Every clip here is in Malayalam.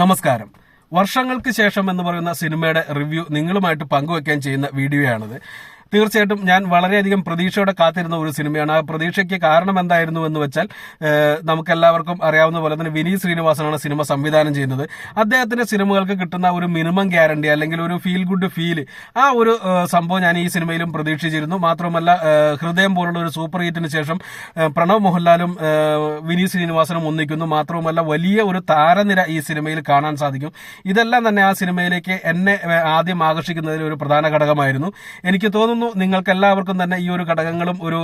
നമസ്കാരം. വർഷങ്ങൾക്ക് ശേഷം എന്ന് പറയുന്ന സിനിമയുടെ റിവ്യൂ നിങ്ങളുമായിട്ട് പങ്കുവെക്കാൻ ചെയ്യുന്ന വീഡിയോയാണിത്. തീർച്ചയായിട്ടും ഞാൻ വളരെയധികം പ്രതീക്ഷയോടെ കാത്തിരുന്ന ഒരു സിനിമയാണ്. ആ പ്രതീക്ഷയ്ക്ക് കാരണം എന്തായിരുന്നു എന്ന് വെച്ചാൽ നമുക്ക് എല്ലാവർക്കും അറിയാവുന്ന പോലെ തന്നെ വിനീത് ശ്രീനിവാസനാണ് സിനിമ സംവിധാനം ചെയ്യുന്നത്. അദ്ദേഹത്തിന്റെ സിനിമകൾക്ക് കിട്ടുന്ന ഒരു മിനിമം ഗ്യാരണ്ടി അല്ലെങ്കിൽ ഒരു ഫീൽ ഗുഡ് ഫീൽ ആ ഒരു സംഭവം ഞാൻ ഈ സിനിമയിലും പ്രതീക്ഷിച്ചിരുന്നു. മാത്രമല്ല ഹൃദയം പോലുള്ള ഒരു സൂപ്പർ ഹിറ്റിന് ശേഷം പ്രണവ് മോഹൻലാലും വിനീത് ശ്രീനിവാസനും ഒന്നിക്കുന്നു. മാത്രവുമല്ല വലിയ ഒരു താരനിര ഈ സിനിമയിൽ കാണാൻ സാധിക്കും. ഇതെല്ലാം തന്നെ ആ സിനിമയിലേക്ക് എന്നെ ആദ്യം ആകർഷിക്കുന്നതിൽ ഒരു പ്രധാന ഘടകമായിരുന്നു. എനിക്ക് തോന്നുന്നു നിങ്ങൾക്ക് എല്ലാവർക്കും തന്നെ ഈ ഒരു ഘടകങ്ങളും ഒരു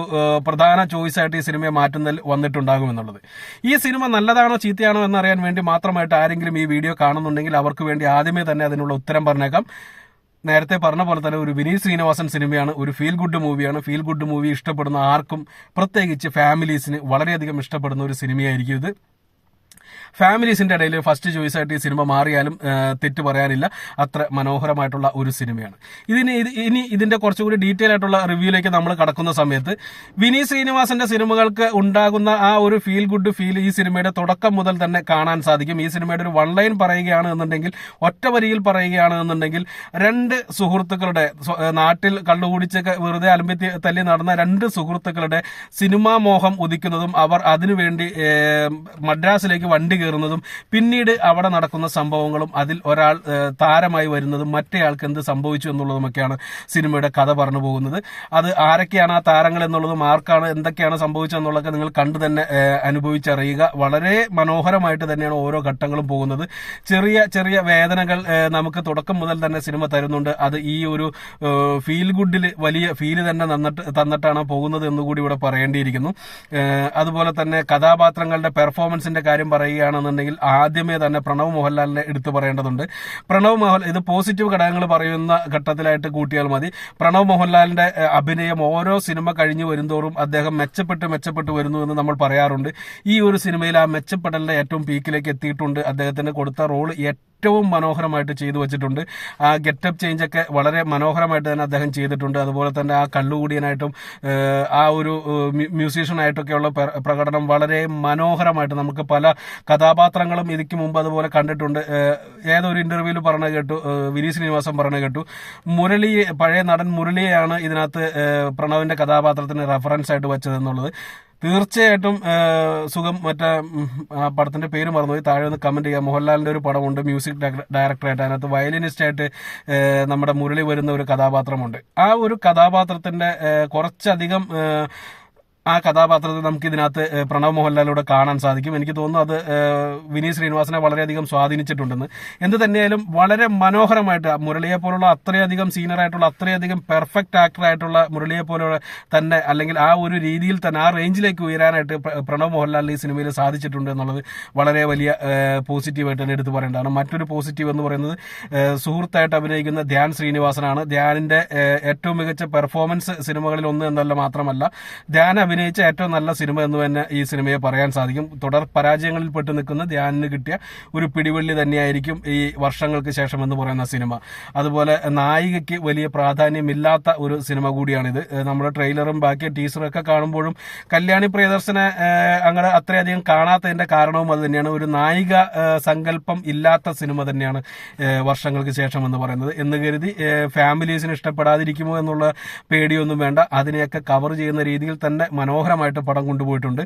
പ്രധാന ചോയ്സ് ആയിട്ട് ഈ സിനിമയെ മാറ്റുന്നതിൽ വന്നിട്ടുണ്ടാകുമെന്നുള്ളത്. ഈ സിനിമ നല്ലതാണോ ചീത്തയാണോ എന്നറിയാൻ വേണ്ടി മാത്രമായിട്ട് ആരെങ്കിലും ഈ വീഡിയോ കാണുന്നുണ്ടെങ്കിൽ അവർക്ക് വേണ്ടി ആദ്യമേ തന്നെ അതിനുള്ള ഉത്തരം പറഞ്ഞേക്കാം. നേരത്തെ പറഞ്ഞ പോലെ തന്നെ ഒരു വിനീത് ശ്രീനിവാസൻ സിനിമയാണ് ഒരു ഫീൽ ഗുഡ് മൂവിയാണ് ഫീൽ ഗുഡ് മൂവി ഇഷ്ടപ്പെടുന്ന ആർക്കും പ്രത്യേകിച്ച് ഫാമിലീസിന് വളരെയധികം ഇഷ്ടപ്പെടുന്ന ഒരു സിനിമയായിരിക്കും ഇത്. ഫാമിലീസിന്റെ ഇടയിൽ ഫസ്റ്റ് ചോയ്സ് ആയിട്ട് ഈ സിനിമ മാറിയാലും തെറ്റ് പറയാനില്ല. അത്ര മനോഹരമായിട്ടുള്ള ഒരു സിനിമയാണ്. ഇതിന് ഇനി ഇതിന്റെ കുറച്ചുകൂടി ഡീറ്റെയിൽ ആയിട്ടുള്ള റിവ്യൂയിലേക്ക് നമ്മൾ കടക്കുന്ന സമയത്ത് വിനീത് ശ്രീനിവാസന്റെ സിനിമകൾക്ക് ഉണ്ടാകുന്ന ആ ഒരു ഫീൽ ഗുഡ് ഫീൽ ഈ സിനിമയുടെ തുടക്കം മുതൽ തന്നെ കാണാൻ സാധിക്കും. ഈ സിനിമയുടെ ഒരു വൺ ലൈൻ പറയുകയാണ് എന്നുണ്ടെങ്കിൽ ഒറ്റ വരിയിൽ പറയുകയാണ് എന്നുണ്ടെങ്കിൽ രണ്ട് സുഹൃത്തുക്കളുടെ നാട്ടിൽ കള്ളുകുടിച്ചൊക്കെ വെറുതെ അലമ്പി തല്ലി നടന്ന രണ്ട് സുഹൃത്തുക്കളുടെ സിനിമാ മോഹം ഉദിക്കുന്നതും അവർ അതിനുവേണ്ടി മദ്രാസിലേക്ക് വണ്ടി കയറുന്നതും പിന്നീട് അവിടെ നടക്കുന്ന സംഭവങ്ങളും അതിൽ ഒരാൾ താരമായി വരുന്നതും മറ്റേയാൾക്ക് എന്ത് സംഭവിച്ചു എന്നുള്ളതുമൊക്കെയാണ് സിനിമയുടെ കഥ പറഞ്ഞു പോകുന്നത്. അത് ആരൊക്കെയാണ് ആ താരങ്ങൾ എന്നുള്ളതും ആർക്കാണ് എന്തൊക്കെയാണ് സംഭവിച്ചതെന്നുള്ളതൊക്കെ നിങ്ങൾ കണ്ടു തന്നെ അനുഭവിച്ചറിയുക. വളരെ മനോഹരമായിട്ട് തന്നെയാണ് ഓരോ ഘട്ടങ്ങളും പോകുന്നത്. ചെറിയ ചെറിയ വേദനകൾ നമുക്ക് തുടക്കം മുതൽ തന്നെ സിനിമ തരുന്നുണ്ട്. അത് ഈ ഒരു ഫീൽ ഗുഡിൽ വലിയ ഫീൽ തന്നെ തന്നിട്ടാണ് പോകുന്നത് എന്നുകൂടി ഇവിടെ പറയേണ്ടിയിരിക്കുന്നു. അതുപോലെ തന്നെ കഥാപാത്രങ്ങളുടെ പെർഫോമൻസിന്റെ കാര്യം പറയുകയാണെന്നുണ്ടെങ്കിൽ ആദ്യമേ തന്നെ പ്രണവ് മോഹൻലാലിനെ എടുത്തു പറയേണ്ടതുണ്ട്. പ്രണവ് മോഹൻ ഇത് പോസിറ്റീവ് ഘടകങ്ങൾ പറയുന്ന ഘട്ടത്തിലായിട്ട് കൂട്ടിയാൽ മതി. പ്രണവ് മോഹൻലാലിന്റെ അഭിനയം ഓരോ സിനിമ കഴിഞ്ഞു വരുന്തോറും അദ്ദേഹം മെച്ചപ്പെട്ട് മെച്ചപ്പെട്ട് വരുന്നു എന്ന് നമ്മൾ പറയാറുണ്ട്. ഈ ഒരു സിനിമയിൽ ആ മെച്ചപ്പെടലിന്റെ ഏറ്റവും പീക്കിലേക്ക് എത്തിയിട്ടുണ്ട്. അദ്ദേഹത്തിന് കൊടുത്ത റോൾ ഏറ്റവും മനോഹരമായിട്ട് ചെയ്തു വെച്ചിട്ടുണ്ട്. ആ ഗെറ്റപ്പ് ചേഞ്ച് ഒക്കെ വളരെ മനോഹരമായിട്ട് തന്നെ അദ്ദേഹം ചെയ്തിട്ടുണ്ട്. അതുപോലെ തന്നെ ആ കള്ളുകൂടിയനായിട്ടും ആ ഒരു മ്യൂസീഷ്യനായിട്ടൊക്കെയുള്ള പ്ര- പ്രകടനം വളരെ മനോഹരമായിട്ട് നമുക്ക് പല കഥാപാത്രങ്ങളും ഇതിക്ക് മുമ്പ് അതുപോലെ കണ്ടിട്ടുണ്ട്. ഏതൊരു ഇന്റർവ്യൂവിൽ പറഞ്ഞ കേട്ടു. വിനീത് ശ്രീനിവാസൻ പറഞ്ഞ കേട്ടു. മുരളി പഴയ നടൻ മുരളിയെയാണ് ഇതിനകത്ത് പ്രണവിന്റെ കഥാപാത്രത്തിന് റെഫറൻസ് ആയിട്ട് വെച്ചതെന്നുള്ളത്. തീർച്ചയായിട്ടും സുഖം. മറ്റേ പടത്തിന്റെ പേര് മറന്നുപോയി. താഴെ ഒന്ന് കമന്റ് ചെയ്യാം. മോഹൻലാലിന്റെ ഒരു പടമുണ്ട് മ്യൂസിക് ഡയറക്ടറായിട്ട് അതിനകത്ത് വയലിനിസ്റ്റ് ആയിട്ട് നമ്മുടെ മുരളി വരുന്ന ഒരു കഥാപാത്രമുണ്ട്. ആ ഒരു കഥാപാത്രത്തിന്റെ കുറച്ചധികം ആ കഥാപാത്രത്തെ നമുക്ക് ഇതിനകത്ത് പ്രണവ് മോഹൻലാലിലൂടെ കാണാൻ സാധിക്കും. എനിക്ക് തോന്നുന്നു അത് വിനീത് ശ്രീനിവാസനെ വളരെയധികം സ്വാധീനിച്ചിട്ടുണ്ടെന്ന്. എന്ത് തന്നെയായാലും വളരെ മനോഹരമായിട്ട് മുരളിയെ പോലുള്ള അത്രയധികം സീനിയർ ആയിട്ടുള്ള അത്രയധികം പെർഫെക്റ്റ് ആക്ടറായിട്ടുള്ള മുരളിയെ പോലെ തന്നെ അല്ലെങ്കിൽ ആ ഒരു രീതിയിൽ തന്നെ ആ റേഞ്ചിലേക്ക് ഉയരാനായിട്ട് പ്രണവ് മോഹൻലാലിന് ഈ സിനിമയിൽ സാധിച്ചിട്ടുണ്ട് എന്നുള്ളത് വളരെ വലിയ പോസിറ്റീവായിട്ട് തന്നെ എടുത്തു പറയേണ്ടതാണ്. മറ്റൊരു പോസിറ്റീവ് എന്ന് പറയുന്നത് സുഹൃത്തായിട്ട് അഭിനയിക്കുന്ന ധ്യാൻ ശ്രീനിവാസനാണ്. ധ്യാനിന്റെ ഏറ്റവും മികച്ച പെർഫോമൻസ് സിനിമകളിൽ ഒന്ന് എന്നല്ല മാത്രമല്ല ധ്യാൻ അഭിനയിച്ച ഏറ്റവും നല്ല സിനിമ എന്ന് തന്നെ ഈ സിനിമയെ പറയാൻ സാധിക്കും. തുടർ പരാജയങ്ങളിൽ പെട്ടു നിൽക്കുന്ന ധ്യാനിന് കിട്ടിയ ഒരു പിടിവള്ളി തന്നെയായിരിക്കും ഈ വർഷങ്ങൾക്ക് ശേഷം എന്ന് പറയുന്ന സിനിമ. അതുപോലെ നായികയ്ക്ക് വലിയ പ്രാധാന്യമില്ലാത്ത ഒരു സിനിമ കൂടിയാണിത്. നമ്മുടെ ട്രെയിലറും ബാക്കി ടീസറും ഒക്കെ കാണുമ്പോഴും കല്യാണി പ്രിയദർശനെ അങ്ങനെ അത്രയധികം കാണാത്തതിന്റെ കാരണവും അത് തന്നെയാണ്. ഒരു നായിക സങ്കല്പം ഇല്ലാത്ത സിനിമ തന്നെയാണ് വർഷങ്ങൾക്ക് ശേഷം എന്ന് പറയുന്നത്. എന്ന് കരുതി ഫാമിലീസിന് ഇഷ്ടപ്പെടാതിരിക്കുമോ എന്നുള്ള പേടിയൊന്നും വേണ്ട. അതിനെയൊക്കെ കവർ ചെയ്യുന്ന രീതിയിൽ തന്നെ മനോഹരമായിട്ട് പടം കൊണ്ടുപോയിട്ടുണ്ട്.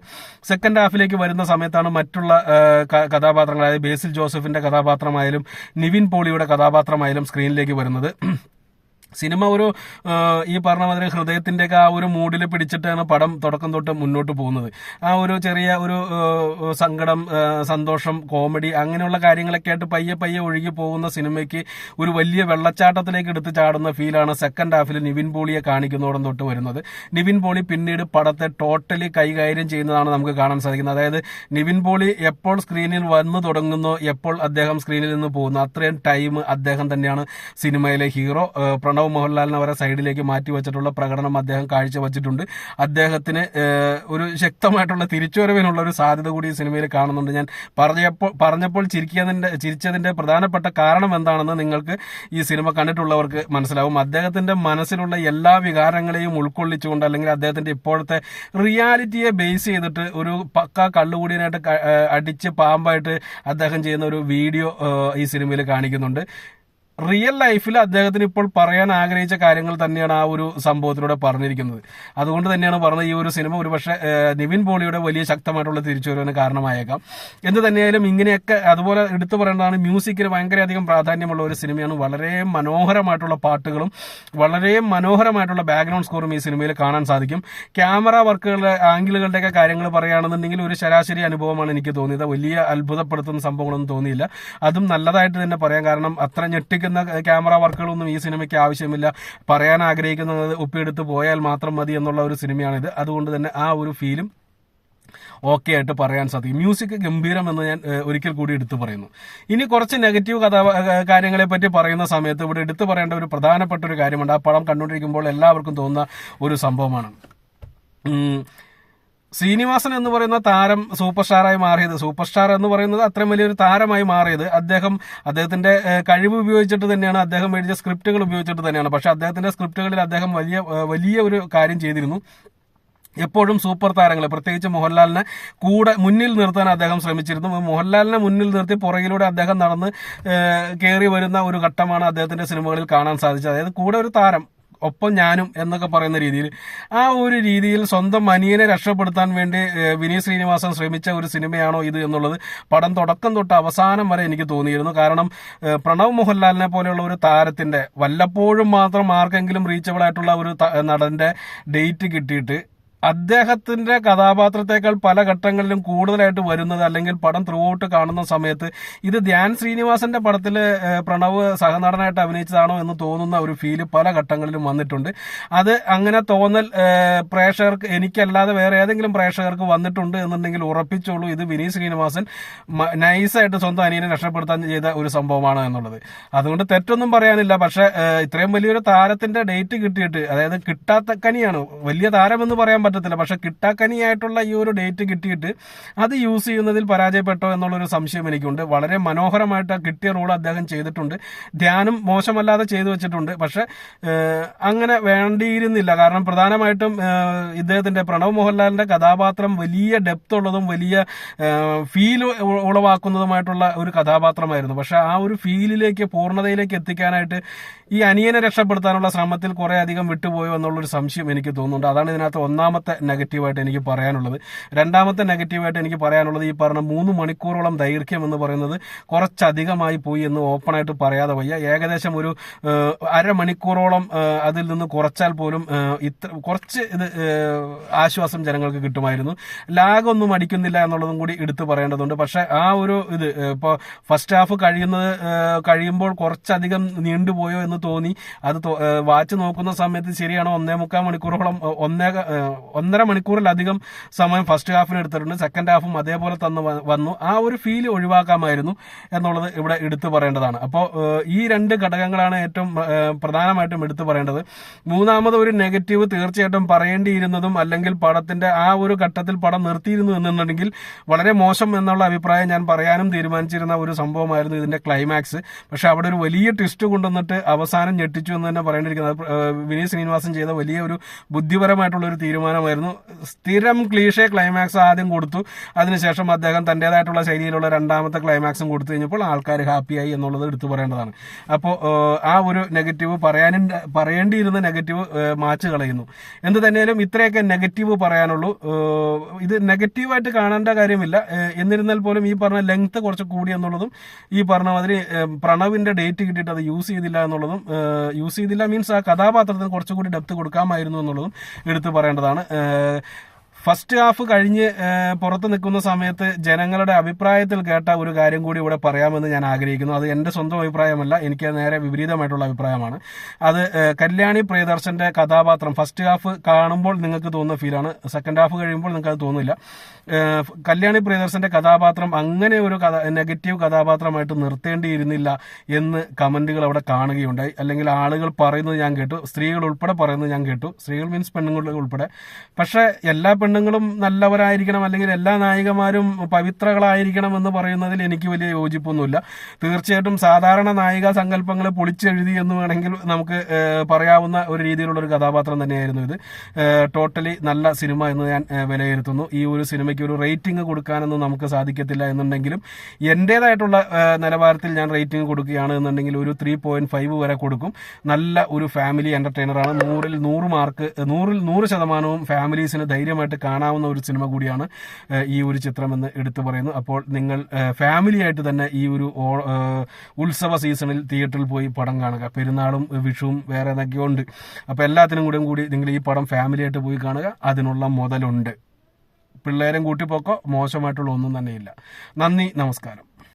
സെക്കൻഡ് ഹാഫിലേക്ക് വരുന്ന സമയത്താണ് മറ്റുള്ള കഥാപാത്രങ്ങൾ അതായത് ബേസിൽ ജോസഫിന്റെ കഥാപാത്രമായാലും നിവിൻ പോളിയുടെ കഥാപാത്രമായാലും സ്ക്രീനിലേക്ക് വരുന്നത്. സിനിമ ഒരു ഈ പറഞ്ഞ മാതിരി ഹൃദയത്തിന്റെയൊക്കെ ആ ഒരു മൂഡിൽ പിടിച്ചിട്ടാണ് പടം തുടക്കം തൊട്ട് മുന്നോട്ട് പോകുന്നത്. ആ ഒരു ചെറിയ ഒരു സങ്കടം സന്തോഷം കോമഡി അങ്ങനെയുള്ള കാര്യങ്ങളൊക്കെ ആയിട്ട് പയ്യെ പയ്യെ ഒഴുകി പോകുന്ന സിനിമയ്ക്ക് ഒരു വലിയ വെള്ളച്ചാട്ടത്തിലേക്ക് എടുത്ത് ചാടുന്ന ഫീലാണ് സെക്കൻഡ് ഹാഫിൽ നിവിൻ പോളിയെ കാണിക്കുന്നതോടം തൊട്ട് വരുന്നത്. നിവിൻ പോളി പിന്നീട് പടത്തെ ടോട്ടലി കൈകാര്യം ചെയ്യുന്നതാണ് നമുക്ക് കാണാൻ സാധിക്കുന്നത്. അതായത് നിവിൻ പോളി എപ്പോൾ സ്ക്രീനിൽ വന്നു തുടങ്ങുന്നോ എപ്പോൾ അദ്ദേഹം സ്ക്രീനിൽ നിന്ന് പോകുന്നു അത്രയും ടൈം അദ്ദേഹം തന്നെയാണ് സിനിമയിലെ ഹീറോ പ്രണവ് മോഹൻലാലിന് അവരെ സൈഡിലേക്ക് മാറ്റി വെച്ചിട്ടുള്ള പ്രകടനം അദ്ദേഹം കാഴ്ചവെച്ചിട്ടുണ്ട്. അദ്ദേഹത്തിന് ഒരു ശക്തമായിട്ടുള്ള തിരിച്ചുവരവിനുള്ള ഒരു സാധ്യത കൂടി ഈ സിനിമയിൽ കാണുന്നുണ്ട്. ഞാൻ പറഞ്ഞപ്പോൾ പറഞ്ഞപ്പോൾ ചിരിക്കുന്നതിന്റെ ചിരിച്ചതിന്റെ പ്രധാനപ്പെട്ട കാരണം എന്താണെന്ന് നിങ്ങൾക്ക് ഈ സിനിമ കണ്ടിട്ടുള്ളവർക്ക് മനസ്സിലാവും. അദ്ദേഹത്തിന്റെ മനസ്സിലുള്ള എല്ലാ വികാരങ്ങളെയും ഉൾക്കൊള്ളിച്ചുകൊണ്ട് അല്ലെങ്കിൽ അദ്ദേഹത്തിന്റെ ഇപ്പോഴത്തെ റിയാലിറ്റിയെ ബേസ് ചെയ്തിട്ട് ഒരു പക്ക കള്ളുകൂടിയനായിട്ട് അടിച്ച് പാമ്പായിട്ട് അദ്ദേഹം ചെയ്യുന്ന ഒരു വീഡിയോ ഈ സിനിമയിൽ കാണിക്കുന്നുണ്ട്. റിയൽ ലൈഫിൽ അദ്ദേഹത്തിന് ഇപ്പോൾ പറയാൻ ആഗ്രഹിച്ച കാര്യങ്ങൾ തന്നെയാണ് ആ ഒരു സംഭവത്തിലൂടെ പറഞ്ഞിരിക്കുന്നത്. അതുകൊണ്ട് തന്നെയാണ് പറഞ്ഞത് ഈ ഒരു സിനിമ ഒരുപക്ഷെ നിവിൻ പോളിയുടെ വലിയ ശക്തമായിട്ടുള്ള തിരിച്ചുവരവിന് കാരണമായേക്കാം. എന്ത് തന്നെയായാലും ഇങ്ങനെയൊക്കെ അതുപോലെ എടുത്തു പറയേണ്ടതാണ് മ്യൂസിക്കിന് ഭയങ്കരധികം പ്രാധാന്യമുള്ള ഒരു സിനിമയാണ്. വളരെ മനോഹരമായിട്ടുള്ള പാട്ടുകളും വളരെ മനോഹരമായിട്ടുള്ള ബാക്ക്ഗ്രൗണ്ട് സ്കോറും ഈ സിനിമയിൽ കാണാൻ സാധിക്കും. ക്യാമറ വർക്കുകളുടെ ആംഗിളുകളുടെയൊക്കെ കാര്യങ്ങൾ പറയുകയാണെന്നുണ്ടെങ്കിൽ ഒരു ശരാശരി അനുഭവമാണ് എനിക്ക് തോന്നിയത്. വലിയ അത്ഭുതപ്പെടുത്തുന്ന സംഭവങ്ങളൊന്നും തോന്നിയില്ല. അതും നല്ലതായിട്ട് തന്നെ പറയാം. കാരണം അത്ര ഞെട്ടിക്കുന്ന ക്യാമറ വർക്കുകളൊന്നും ഈ സിനിമയ്ക്ക് ആവശ്യമില്ല. പറയാൻ ആഗ്രഹിക്കുന്നത് ഒപ്പിയെടുത്ത് പോയാൽ മാത്രം മതി എന്നുള്ള ഒരു സിനിമയാണിത്. അതുകൊണ്ട് തന്നെ ആ ഒരു ഫീലും ഓക്കെ ആയിട്ട് പറയാൻ സാധിക്കും. മ്യൂസിക് ഗംഭീരം എന്ന് ഞാൻ ഒരിക്കൽ കൂടി എടുത്തു പറയുന്നു. ഇനി കുറച്ച് നെഗറ്റീവ് കഥാ കാര്യങ്ങളെ പറ്റി പറയുന്ന സമയത്ത് ഇവിടെ എടുത്തു പറയേണ്ട ഒരു പ്രധാനപ്പെട്ട ഒരു കാര്യമുണ്ട്. ആ പടം കണ്ടുകൊണ്ടിരിക്കുമ്പോൾ എല്ലാവർക്കും തോന്നുന്ന ഒരു സംഭവമാണ്. ശ്രീനിവാസൻ എന്ന് പറയുന്ന താരം സൂപ്പർ സ്റ്റാറായി മാറിയത്. സൂപ്പർ സ്റ്റാർ എന്ന് പറയുന്നത് അത്രയും വലിയൊരു താരമായി മാറിയത്. അദ്ദേഹം അദ്ദേഹത്തിന്റെ കഴിവ് ഉപയോഗിച്ചിട്ട് തന്നെയാണ് അദ്ദേഹം എഴുതിയ സ്ക്രിപ്റ്റുകൾ ഉപയോഗിച്ചിട്ട് തന്നെയാണ്. പക്ഷെ അദ്ദേഹത്തിന്റെ സ്ക്രിപ്റ്റുകളിൽ അദ്ദേഹം വലിയ വലിയ ഒരു കാര്യം ചെയ്തിരുന്നു. എപ്പോഴും സൂപ്പർ താരങ്ങളെ പ്രത്യേകിച്ച് മോഹൻലാലിനെ കൂടെ മുന്നിൽ നിർത്താൻ അദ്ദേഹം ശ്രമിച്ചിരുന്നു. മോഹൻലാലിനെ മുന്നിൽ നിർത്തി പുറകിലൂടെ അദ്ദേഹം നടന്ന് കയറി വരുന്ന ഒരു ഘട്ടമാണ് അദ്ദേഹത്തിന്റെ സിനിമകളിൽ കാണാൻ സാധിച്ചത്. അതായത് കൂടെ ഒരു താരം ഒപ്പം ഞാനും എന്നൊക്കെ പറയുന്ന രീതിയിൽ ആ ഒരു രീതിയിൽ സ്വന്തം മനിയനെ രക്ഷപ്പെടുത്താൻ വേണ്ടി വിനീത് ശ്രീനിവാസൻ ശ്രമിച്ച ഒരു സിനിമയാണോ ഇത് എന്നുള്ളത് പടം തുടക്കം തൊട്ട് അവസാനം വരെ എനിക്ക് തോന്നിയിരുന്നു. കാരണം പ്രണവ് മോഹൻലാലിനെ പോലെയുള്ള ഒരു താരത്തിന്റെ വല്ലപ്പോഴും മാത്രം ആർക്കെങ്കിലും റീച്ചബിൾ ആയിട്ടുള്ള ഒരു നടന്റെ ഡേറ്റ് കിട്ടിയിട്ട് അദ്ദേഹത്തിന്റെ കഥാപാത്രത്തെക്കാൾ പല ഘട്ടങ്ങളിലും കൂടുതലായിട്ട് വരുന്നത് അല്ലെങ്കിൽ പടം ത്രൂ ഔട്ട് കാണുന്ന സമയത്ത് ഇത് ധ്യാൻ ശ്രീനിവാസന്റെ പടത്തിൽ പ്രണവ് സഹനടനായിട്ട് അഭിനയിച്ചതാണോ എന്ന് തോന്നുന്ന ഒരു ഫീൽ പല ഘട്ടങ്ങളിലും വന്നിട്ടുണ്ട്. അത് അങ്ങനെ തോന്നൽ പ്രേക്ഷകർക്ക് എനിക്കല്ലാതെ വേറെ ഏതെങ്കിലും പ്രേക്ഷകർക്ക് വന്നിട്ടുണ്ട് എന്നുണ്ടെങ്കിൽ ഉറപ്പിച്ചോളൂ. ഇത് വിനീത് ശ്രീനിവാസൻ നൈസായിട്ട് സ്വന്തം അനിയനെ രക്ഷപ്പെടുത്താൻ ചെയ്ത ഒരു സംഭവമാണ് എന്നുള്ളത്. അതുകൊണ്ട് തെറ്റൊന്നും പറയാനില്ല. പക്ഷേ ഇത്രയും വലിയൊരു താരത്തിന്റെ ഡേറ്റ് കിട്ടിയിട്ട് അതായത് കിട്ടാത്ത കനിയാണ്. വലിയ താരം എന്ന് പറയാൻ പറ്റത്തില്ല. പക്ഷെ കിട്ടാക്കനിയായിട്ടുള്ള ഈ ഒരു ഡേറ്റ് കിട്ടിയിട്ട് അത് യൂസ് ചെയ്യുന്നതിൽ പരാജയപ്പെട്ടോ എന്നുള്ളൊരു സംശയം എനിക്കുണ്ട്. വളരെ മനോഹരമായിട്ട് കിട്ടിയ റോൾ അദ്ദേഹം ചെയ്തിട്ടുണ്ട്. ധ്യാനം മോശമല്ലാതെ ചെയ്തു വെച്ചിട്ടുണ്ട്. പക്ഷെ അങ്ങനെ വേണ്ടിയിരുന്നില്ല. കാരണം പ്രധാനമായിട്ടും ഇദ്ദേഹത്തിന്റെ പ്രണവ് മോഹൻലാലിന്റെ കഥാപാത്രം വലിയ ഡെപ്ത് ഉള്ളതും വലിയ ഫീൽ ഉളവാക്കുന്നതുമായിട്ടുള്ള ഒരു കഥാപാത്രമായിരുന്നു. പക്ഷെ ആ ഒരു ഫീലിലേക്ക് പൂർണതയിലേക്ക് എത്തിക്കാനായിട്ട് ഈ അനിയനെ രക്ഷപ്പെടുത്താനുള്ള ശ്രമത്തിൽ കുറെ അധികം വിട്ടുപോയോ എന്നുള്ളൊരു സംശയം എനിക്ക് തോന്നുന്നുണ്ട്. അതാണ് ഇതിനകത്ത് ഒന്നാമത്തെ നെഗറ്റീവായിട്ട് എനിക്ക് പറയാനുള്ളത്. രണ്ടാമത്തെ നെഗറ്റീവായിട്ട് എനിക്ക് പറയാനുള്ളത് ഈ പറഞ്ഞ മൂന്ന് മണിക്കൂറോളം ദൈർഘ്യം എന്ന് പറയുന്നത് കുറച്ചധികമായി പോയി എന്ന് ഓപ്പണായിട്ട് പറയാതെ വയ്യ. ഏകദേശം ഒരു അരമണിക്കൂറോളം അതിൽ നിന്ന് കുറച്ചാൽ പോലും ഇത്ര കുറച്ച് ഇത് ആശ്വാസം ജനങ്ങൾക്ക് കിട്ടുമായിരുന്നു. ലാഗൊന്നും അടിക്കുന്നില്ല എന്നുള്ളതും കൂടി എടുത്തു പറയേണ്ടതുണ്ട്. പക്ഷെ ആ ഒരു ഇത് ഇപ്പോൾ ഫസ്റ്റ് ഹാഫ് കഴിയുന്നത് കഴിയുമ്പോൾ കുറച്ചധികം നീണ്ടുപോയോ എന്ന് തോന്നി. അത് വാച്ച് നോക്കുന്ന സമയത്ത് ശരിയാണോ ഒന്നേ മുക്കാൽ മണിക്കൂറോളം ഒന്നേ ഒന്നര മണിക്കൂറിലധികം സമയം ഫസ്റ്റ് ഹാഫിൽ എടുത്തിട്ടുണ്ട്. സെക്കൻഡ് ഹാഫും അതേപോലെ തന്നെ വന്നു. ആ ഒരു ഫീൽ ഒഴിവാക്കാമായിരുന്നു എന്നുള്ളത് ഇവിടെ എടുത്തു പറയേണ്ടതാണ്. അപ്പോൾ ഈ രണ്ട് ഘടകങ്ങളാണ് ഏറ്റവും പ്രധാനമായിട്ടും എടുത്തു പറയേണ്ടത്. മൂന്നാമത് ഒരു നെഗറ്റീവ് തീർച്ചയായിട്ടും പറയേണ്ടിയിരുന്നതും അല്ലെങ്കിൽ പടത്തിന്റെ ആ ഒരു ഘട്ടത്തിൽ പടം നിർത്തിയിരുന്നു എന്നുണ്ടെങ്കിൽ വളരെ മോശം എന്നുള്ള അഭിപ്രായം ഞാൻ പറയാനും തീരുമാനിച്ചിരുന്ന ഒരു സംഭവമായിരുന്നു ഇതിന്റെ ക്ലൈമാക്സ് പക്ഷെ അവിടെ ഒരു വലിയ ട്വിസ്റ്റ് കൊണ്ടുവന്നിട്ട് അവസാനം ഞെട്ടിച്ചു എന്ന് തന്നെ പറയേണ്ടിയിരിക്കുന്നത് വിനീത് ശ്രീനിവാസൻ ചെയ്ത വലിയ ഒരു ബുദ്ധിപരമായിട്ടുള്ള ഒരു തീരുമാനമായിരുന്നു സ്ഥിരം ക്ലീഷേ ക്ലൈമാക്സ് ആദ്യം കൊടുത്തു. അതിനുശേഷം അദ്ദേഹം തന്റെതായിട്ടുള്ള ശൈലിയിലുള്ള രണ്ടാമത്തെ ക്ലൈമാക്സും കൊടുത്തു കഴിഞ്ഞപ്പോൾ ആൾക്കാർ ഹാപ്പിയായി എന്നുള്ളത് എടുത്തു പറയേണ്ടതാണ്. അപ്പോൾ ആ ഒരു നെഗറ്റീവ് പറയാനും പറയേണ്ടിയിരുന്ന നെഗറ്റീവ് മാച്ച് കളയുന്നു. എന്ത് തന്നെയാലും ഇത്രയൊക്കെ നെഗറ്റീവ് പറയാനുള്ളൂ. ഇത് നെഗറ്റീവായിട്ട് കാണേണ്ട കാര്യമില്ല. എന്നിരുന്നാൽ പോലും ഈ പറഞ്ഞ ലെങ്ത് കുറച്ച് കൂടി എന്നുള്ളതും ഈ പറഞ്ഞ മാതിരി ഏഹ്, പ്രണവിന്റെ ഡേറ്റ് കിട്ടിയിട്ട് അത് യൂസ് ചെയ്തില്ല എന്നുള്ളതും യൂസ് ചെയ്തില്ല മീൻസ് ആ കഥാപാത്രത്തിന് കുറച്ചുകൂടി ഡെപ്ത് കൊടുക്കാമായിരുന്നു എന്നുള്ളതും എടുത്തു പറയേണ്ടതാണ്. 呃 ഫസ്റ്റ് ഹാഫ് കഴിഞ്ഞ് പുറത്ത് നിൽക്കുന്ന സമയത്ത് ജനങ്ങളുടെ അഭിപ്രായത്തിൽ കേട്ട ഒരു കാര്യം കൂടി ഇവിടെ പറയാമെന്ന് ഞാൻ ആഗ്രഹിക്കുന്നു. അത് എന്റെ സ്വന്തം അഭിപ്രായമല്ല എനിക്ക് നേരെ വിപരീതമായിട്ടുള്ള അഭിപ്രായമാണ്. അത് കല്യാണി പ്രിയദർശന്റെ കഥാപാത്രം ഫസ്റ്റ് ഹാഫ് കാണുമ്പോൾ നിങ്ങൾക്ക് തോന്നുന്ന ഫീലാണ്. സെക്കൻഡ് ഹാഫ് കഴിയുമ്പോൾ നിങ്ങൾക്ക് അത് തോന്നില്ല കല്യാണി പ്രിയദർശന്റെ കഥാപാത്രം അങ്ങനെ ഒരു കഥ നെഗറ്റീവ് കഥാപാത്രമായിട്ട് നിർത്തേണ്ടിയിരുന്നില്ല എന്ന് കമന്റുകൾ അവിടെ കാണുകയുണ്ടായി. അല്ലെങ്കിൽ ആളുകൾ പറയുന്നത് ഞാൻ കേട്ടു സ്ത്രീകൾ ഉൾപ്പെടെ പറയുന്നത് ഞാൻ കേട്ടു. സ്ത്രീകൾ മീൻസ് പെണ്ണുങ്ങൾ ഉൾപ്പെടെ. പക്ഷേ എല്ലാ പെണ്ണുങ്ങളും നല്ലവരായിരിക്കണം അല്ലെങ്കിൽ എല്ലാ നായികമാരും പവിത്രകളായിരിക്കണം എന്ന് പറയുന്നതിൽ എനിക്ക് വലിയ യോജിപ്പൊന്നുമില്ല. തീർച്ചയായിട്ടും സാധാരണ നായിക സങ്കല്പങ്ങൾ പൊളിച്ചെഴുതി എന്ന് വേണമെങ്കിൽ നമുക്ക് പറയാവുന്ന ഒരു രീതിയിലുള്ള ഒരു കഥാപാത്രം തന്നെയായിരുന്നു ഇത്. ടോട്ടലി നല്ല സിനിമ എന്ന് ഞാൻ വിലയിരുത്തുന്നു. ഈ ഒരു സിനിമയ്ക്ക് ഒരു റേറ്റിംഗ് കൊടുക്കാനൊന്നും നമുക്ക് സാധിക്കത്തില്ല എന്നുണ്ടെങ്കിലും എന്റേതായിട്ടുള്ള നിലവാരത്തിൽ ഞാൻ റേറ്റിംഗ് കൊടുക്കുകയാണ് എന്നുണ്ടെങ്കിൽ ഒരു ത്രീ പോയിന്റ് ഫൈവ് വരെ കൊടുക്കും. നല്ല ഒരു ഫാമിലി എന്റർടൈനറാണ് നൂറിൽ നൂറ് മാർക്ക് നൂറിൽ നൂറ് ശതമാനവും ഫാമിലീസിന് ധൈര്യമായിട്ട് കാണാവുന്ന ഒരു സിനിമ കൂടിയാണ് ഈ ഒരു ചിത്രം എന്ന് എടുത്തു പറയുന്നു. അപ്പോൾ നിങ്ങൾ ഫാമിലി ആയിട്ട് തന്നെ ഈ ഒരു ഉത്സവ സീസണിൽ തിയേറ്ററിൽ പോയി പടം കാണുക. പെരുന്നാളും വിഷുവും വേറെ എന്തൊക്കെയോ ഉണ്ട്. അപ്പോൾ എല്ലാത്തിനും കൂടെയും കൂടി നിങ്ങൾ ഈ പടം ഫാമിലി ആയിട്ട് പോയി കാണുക. അതിനുള്ള മുതലുണ്ട്. പിള്ളേരും കൂട്ടിപ്പോക്കോ? മോശമായിട്ടുള്ള ഒന്നും തന്നെയില്ല. നന്ദി നമസ്കാരം.